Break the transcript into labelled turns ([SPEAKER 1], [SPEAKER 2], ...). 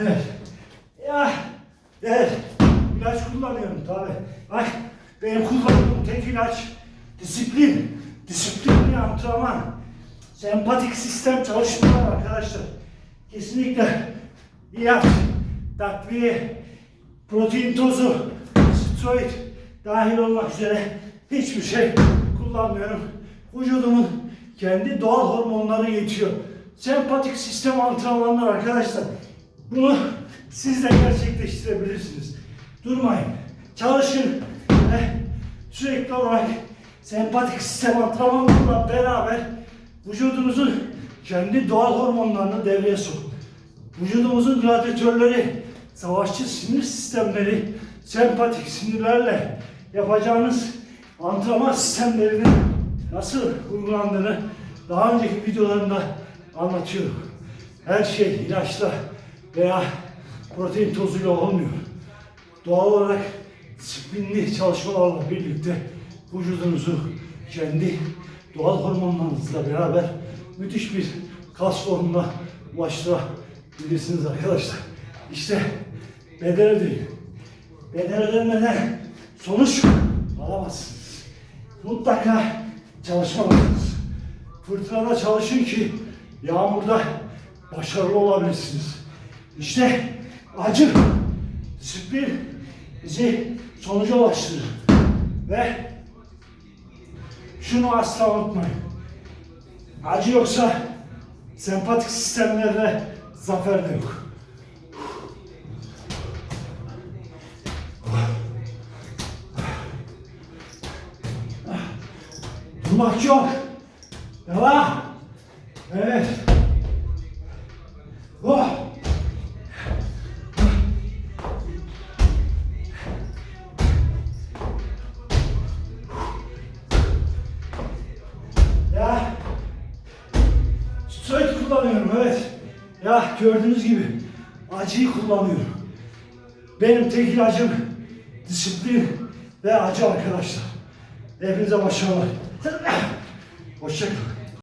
[SPEAKER 1] Evet. Ya. Evet. İlaç kullanıyorum tabi. Bak benim kullandığım tek ilaç disiplin. Disiplinli antrenman. Sempatik sistem çalışmalar arkadaşlar. Kesinlikle ilaç, takviye, protein tozu, steroid dahil olmak üzere hiçbir şey kullanmıyorum. Vücudumun kendi doğal hormonları yetiyor. Sempatik sistem antrenmanlar arkadaşlar. Bunu siz de gerçekleştirebilirsiniz. Durmayın. Çalışın ve sürekli olarak sempatik sistem antrenmanlarla beraber vücudunuzun kendi doğal hormonlarını devreye sokun. Vücudumuzun radyatörleri, savaşçı sinir sistemleri, sempatik sinirlerle yapacağınız antrenman sistemlerinin nasıl uygulandığını daha önceki videolarımda anlatıyorum. Her şey ilaçla veya protein tozuyla olmuyor. Doğal olarak disiplinli çalışmalarla birlikte vücudunuzu kendi doğal hormonlarınızla beraber müthiş bir kas formuna ulaştırabilirsiniz arkadaşlar. İşte bedel ödeyin. Bedel ödemeden sonuç alamazsınız. Mutlaka çalışmalısınız. Fırtınada çalışın ki yağmurda başarılı olabilirsiniz. İşte acı, disiplin bizi sonuca ulaştırır. Ve şunu asla unutmayın. Acı yoksa sempatik sistemlerde zafer de yok. Durmak yok. Devam. Evet. Steroid kullanıyorum evet. Ya gördüğünüz gibi acıyı kullanıyorum. Benim tek ilacım disiplin ve acı arkadaşlar. Hepinize başarılar. Hoşçakalın.